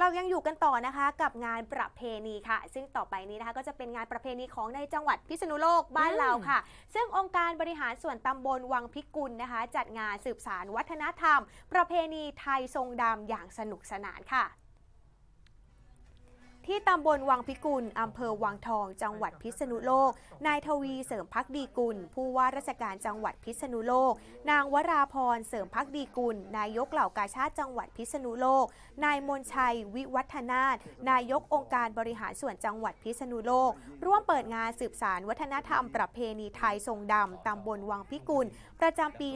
เรายังอยู่กันต่อนะคะกับงานประเพณีค่ะ ซึ่งต่อไปนี้นะคะก็จะเป็นงานประเพณีของในจังหวัดพิษณุโลกบ้านอืมเราค่ะ ซึ่งองค์การบริหารส่วนตำบลวังพิกุลนะคะ จัดงานสืบสารวัฒนธรรม ประเพณีไทยทรงดำอย่างสนุกสนานค่ะ ที่ตำบลวังพิกุลอำเภอวังทอง จังหวัดพิษณุโลก นายทวีเสริมพักดีกุล ผู้ว่าราชการจังหวัดพิษณุโลก นางวราพรเสริมพักดีกุล นายกเหล่ากาชาติจังหวัดพิษณุโลก นายมนชัย วิวัฒนาถนายกองค์การบริหารส่วนจังหวัดพิษณุโลก ร่วมเปิดงานสืบสารวัฒนธรรมประเพณีไทยทรงดำตำบลวังพิกุล ประจำปี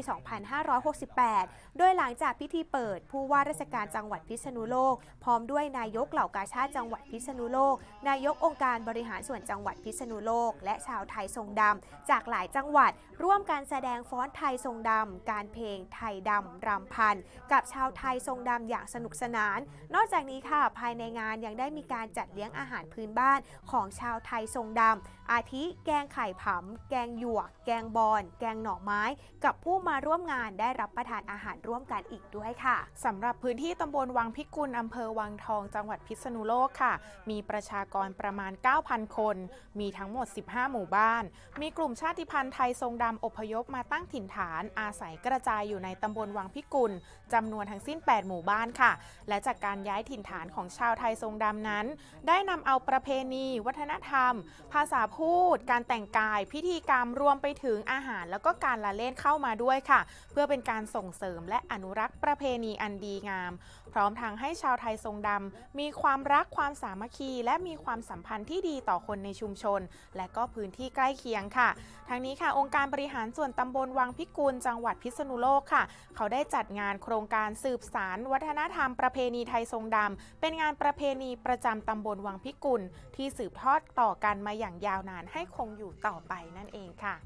2568 โดยหลังจากพิธีเปิด ผู้ว่าราชการจังหวัดพิษณุโลก พร้อมด้วยนายกเหล่ากาชาติจังหวัดพิษษณุโลก นายกองค์การบริหารส่วนจังหวัดพิษณุโลก และชาวไทยทรงดำจากหลายจังหวัด ร่วมการแสดงฟ้อนไทยทรงดำการเพลงไทยดำรำพัน กับชาวไทยทรงดำอย่างสนุกสนาน นอกจากนี้ค่ะภายในงานยังได้มีการจัดเลี้ยงอาหารพื้นบ้านของชาวไทยทรงดำอาทิแกงไข่ผำแกงหยวก แกงบอน แกงหน่อไม้ กับผู้มาร่วมงานได้รับประทานอาหารร่วมกันอีกด้วยค่ะสำหรับพื้นที่ตำบลวังพิกุลอำเภอวังทองจังหวัดพิษณุโลกค่ะมีประชากรประมาณ 9,000 คน มีทั้งหมด 15 หมู่บ้าน มีกลุ่มชาติพันธุ์ไทยทรงดำอพยพมาตั้งถิ่นฐาน อาศัยกระจายอยู่ในตำบลวังพิกุลจำนวนทั้งสิ้น 8 หมู่บ้านค่ะ และจากการย้ายถิ่นฐานของชาวไทยทรงดำนั้น ได้นำเอาประเพณี วัฒนธรรม ภาษาพูด การแต่งกาย พิธีกรรมรวมไปถึงอาหาร แล้วก็การละเล่นเข้ามาด้วยค่ะ เพื่อเป็นการส่งเสริมและอนุรักษ์ประเพณีอันดีงาม พร้อมทั้งให้ชาวไทยทรงดำมีความรักความสามมัคคี และมีความสัมพันธ์ที่ดีต่อคนในชุมชน และก็พื้นที่ใกล้เคียงค่ะ ทั้งนี้ค่ะ องค์การบริหารส่วนตำบลวังพิกุลจังหวัดพิษณุโลกค่ะ เขาได้จัดงานโครงการสืบสารวัฒนธรรมประเพณีไทยทรงดำเป็นงานประเพณีประจำตำบลวังพิกุลที่สืบทอดต่อกันมาอย่างยาวนานให้คงอยู่ต่อไปนั่นเองค่ะ